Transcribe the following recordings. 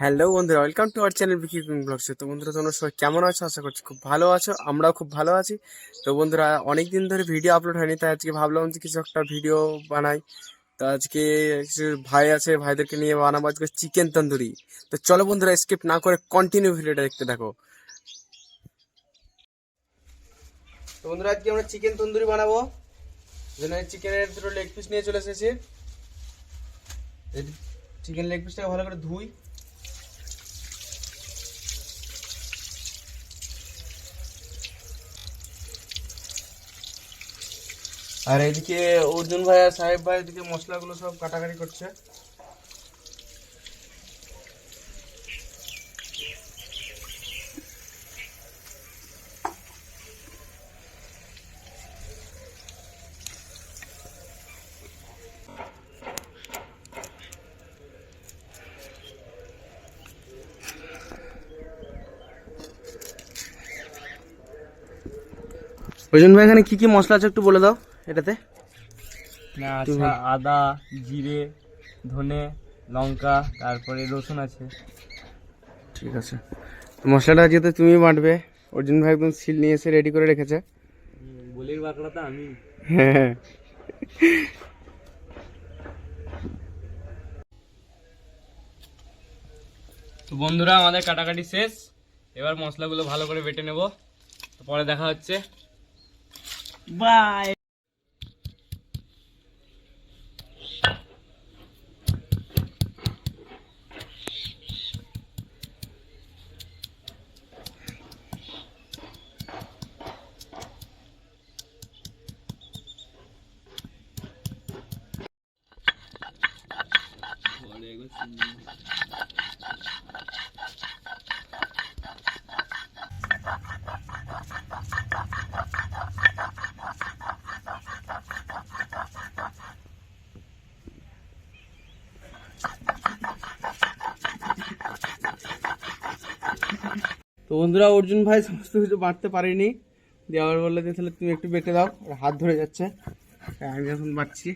Hello বন্ধুরা welcome to our channel Biki cooking vlogs তো বন্ধুরা, তোমরা সবাই কেমন আছো? আশা করছি খুব ভালো আছো, আমরাও খুব ভালো আছি। তো বন্ধুরা অনেক দিন ধরে ভিডিও আপলোড হয়নি, তাই আজকে ভাবলাম যে কিছু একটা ভিডিও বানাই। তো আজকে কিছু ভাই আছে, ভাইদেরকে নিয়ে বানাবো আজকে চিকেন তন্দুরি। তো চলো বন্ধুরা স্কিপ না করে কন্টিনিউ ভিডিওটা দেখতে থাকো। তো বন্ধুরা, আজকে আমরা চিকেন তন্দুরি বানাবো। জন্য চিকেনের দুটো লেগ পিস নিয়ে চলে এসেছি। চিকেন লেগ পিসটাকে ভালো করে ধুই। আর এদিকে অর্জুন ভাই আর সাহেব ভাই, এদিকে মশলাগুলো সব কাটাকাটি করছে। অর্জুন ভাই, এখানে কি কি মশলা আছে একটু বলে দাও। এটাতে? না আচ্ছা আদা জিরে ধনে লঙ্কা তারপরে রসুন আছে। ঠিক আছে। তো মশলাটা যেহেতু তুমি বাটবে অর্জুন ভাই একদম সিল নিয়ে এসে রেডি করে রেখেছে। বলির বাঁকড়া তো আমি। হ্যাঁ। তো বন্ধুরা আমাদের কাটাকাটি শেষ। এবার মশলাগুলো ভালো করে বেটে নেব। তো পরে দেখা হচ্ছে। বাই তো বন্ধুরা, অর্জুন ভাই সমস্ত কিছু বাটতে পারিনি। আবার বলল যে, তাহলে তুমি একটু বেটে দাও হাত ধরে যাচ্ছে। আমি এখন বাটছি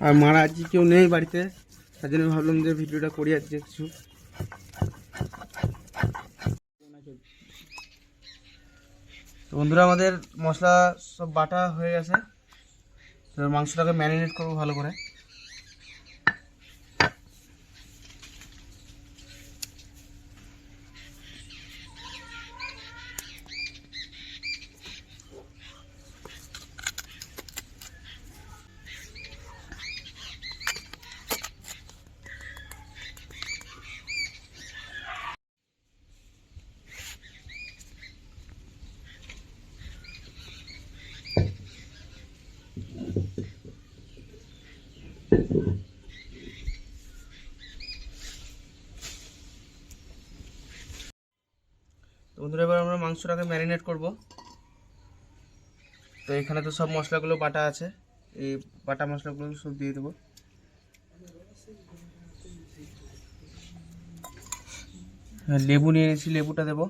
আর মারা আজকে কেউ নেই বাড়িতে, তার জন্য ভাবলাম যে ভিডিওটা করি আজকে কিছু। তো বন্ধুরা, আমাদের মশলা সব বাটা হয়ে গেছে। মাংসটাকে ম্যারিনেট করব ভালো করে। তো বন্ধুরা, এবার আমরা মাংসটাকে ম্যারিনেট করব। তো এখানে তো সব মশলাগুলো বাটা আছে। এই বাটা মশলাগুলো সব দিয়ে দেবো। লেবু নিয়ে এনেছি লেবুটা দেবো।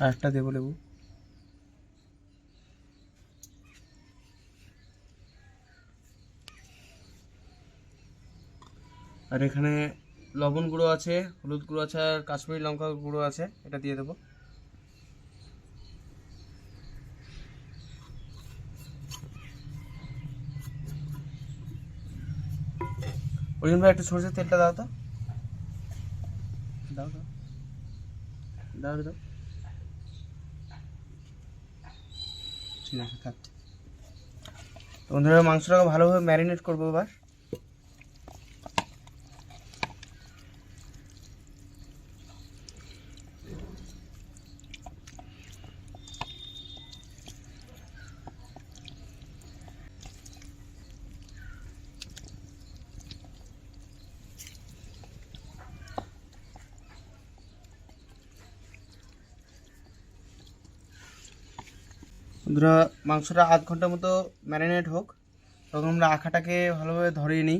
আর একটা দেবো লেবু। আর এখানে লবণ গুঁড়ো আছে, হলুদ গুঁড়ো আছে আর কাশ্মীরি লঙ্কা গুঁড়ো আছে, এটা দিয়ে দেবো। অর্জুন ভাই, একটু সরষের তেলটা দাও তো। দাও দাও। দাও দাও। ঠিক আছে থাক বন্ধুরা, মাংসটাকে ভালোভাবে ম্যারিনেট করব এবার। বন্ধুরা মাংসটা আধ ঘণ্টা মতো ম্যারিনেট হোক তখন আমরা আখাটাকে ভালোভাবে ধরিয়ে নিই।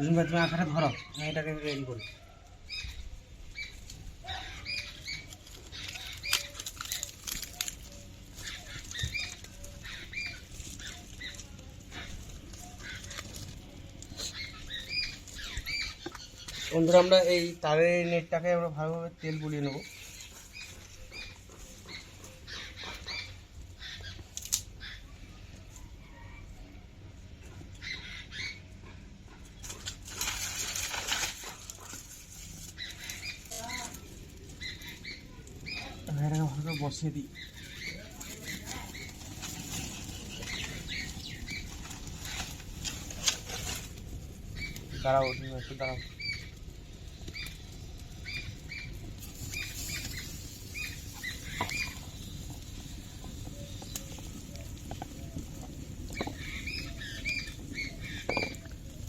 অর্জুন ভাই তুমি আঁকাটা ধরো, আমি এটাকে রেডি করি বন্ধুরা, আমরা এই তারের নেটটাকে আমরা ভালোভাবে তেল বুলিয়ে নেব। এটাকে ভালো করে বসিয়ে দিই। দাঁড়াও একটু দাঁড়াও।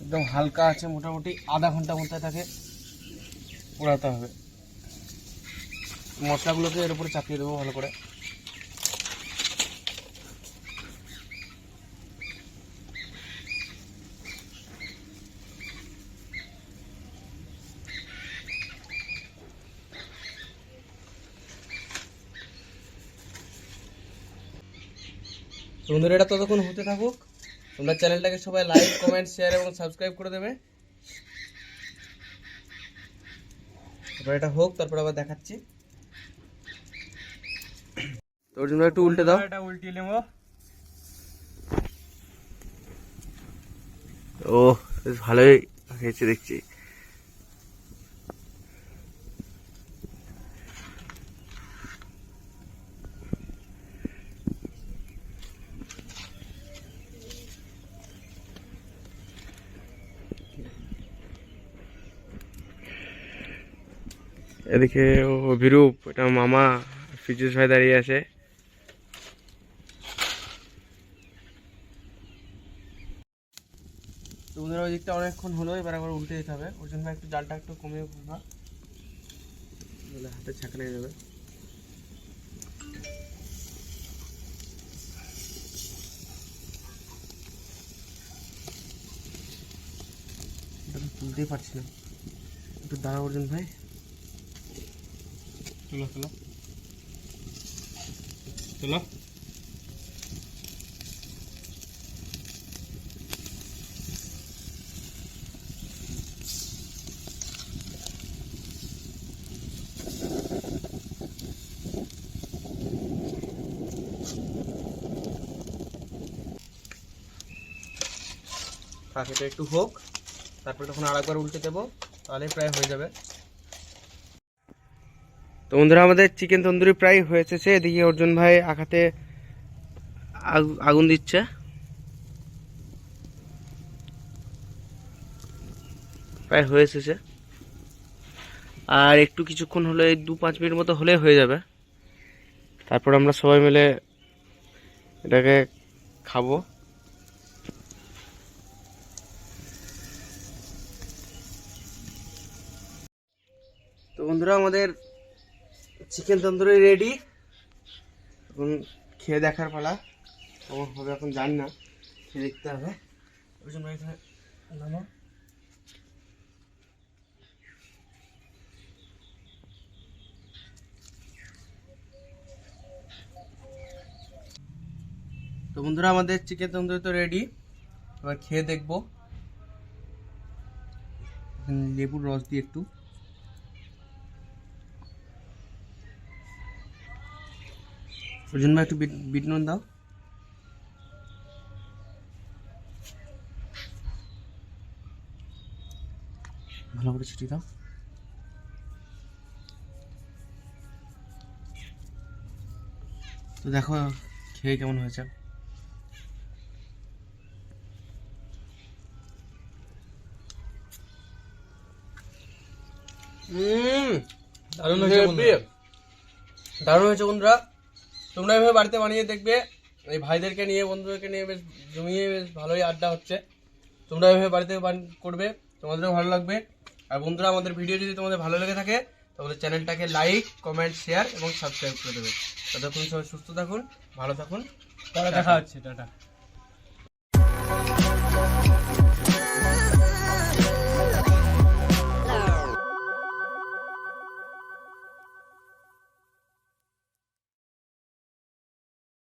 একদম হালকা আছে, মোটামুটি আধা ঘণ্টা মধ্যে তাকে পোড়াতে হবে। মশলাগুলোকে এর উপরে চাপিয়ে দেবো ভালো করে। বন্ধুরা, এটা ততক্ষণ হতে থাকুক। তোমরা চ্যানেলটাকে সবাই লাইক কমেন্ট শেয়ার এবং সাবস্ক্রাইব করে দেবে। তারপর এটা হোক, তারপর আবার দেখাচ্ছি। তোর জন্য একটু উল্টে দাও। এটা উল্টিয়ে নেব। ও বেশ ভালোই হয়েছে দেখছি। এদিকে ও বিরূপ এটা মামা ফিজুস ভাই দাঁড়িয়ে আছে। তো বন্ধুরা ওই দিকটা অনেকক্ষণ হলো এবার আবার উল্টে যেতে হবে। ওর জন্য একটু জালটা একটু কমিয়ে ফেলবা নাহলে হাতে ছাঁকা লেগে যাবে। তুলতেই পারছি না। একটু দাঁড়া অর্জুন ভাই। তুলো তুলো। তুলো। এটা একটু হোক, তারপরে তখন আরেকবার উল্টে দেবো তাহলে প্রায় হয়ে যাবে। তো বন্ধুরা, আমাদের চিকেন তন্দুরি প্রায় হয়েছে সে এদিকে অর্জুন ভাই আঘাতে আগু- আগুন দিচ্ছে। প্রায় হয়ে এসেছে। আর একটু কিছুক্ষণ হলে এই দু পাঁচ মিনিট মতো হলে হয়ে যাবে। তারপর আমরা সবাই মিলে এটাকে খাব। তো বন্ধুরা আমাদের চিকেন তন্দুরি রেডি এখন খেয়ে দেখার পালা। কেমন হবে এখন জানি না খেয়ে দেখতে হবে। ওই জন্য এখানে নামো। তো বন্ধুরা আমাদের চিকেন তন্দুরি তো রেডি এবার খেয়ে দেখব। লেবুর রস দিয়ে একটু। ওর জন্য একটু বিট বিট নুন দাও। ভালো করে ছিটিয়ে দাও। তো দেখো খেয়ে কেমন হয়েছে? দারুণ হয়েছে। দারুণ হয়েছে বন্ধুরা। তোমরা এভাবে বাড়িতে বানিয়ে দেখবে এই ভাইদেরকে নিয়ে বন্ধুদেরকে নিয়ে বেশ জমিয়ে বেশ ভালোই আড্ডা হচ্ছে। তোমরা এভাবে বাড়িতে বান- করবে তোমাদেরও ভালো লাগবে। আর বন্ধুরা আমাদের ভিডিও যদি তোমাদের ভালো লেগে থাকে তাহলে চ্যানেলটাকে লাইক কমেন্ট শেয়ার এবং সাবস্ক্রাইব করে দেবে। ততক্ষণ সবাই সুস্থ থাকুন ভালো থাকুন। তারা দেখা হচ্ছে টাটা।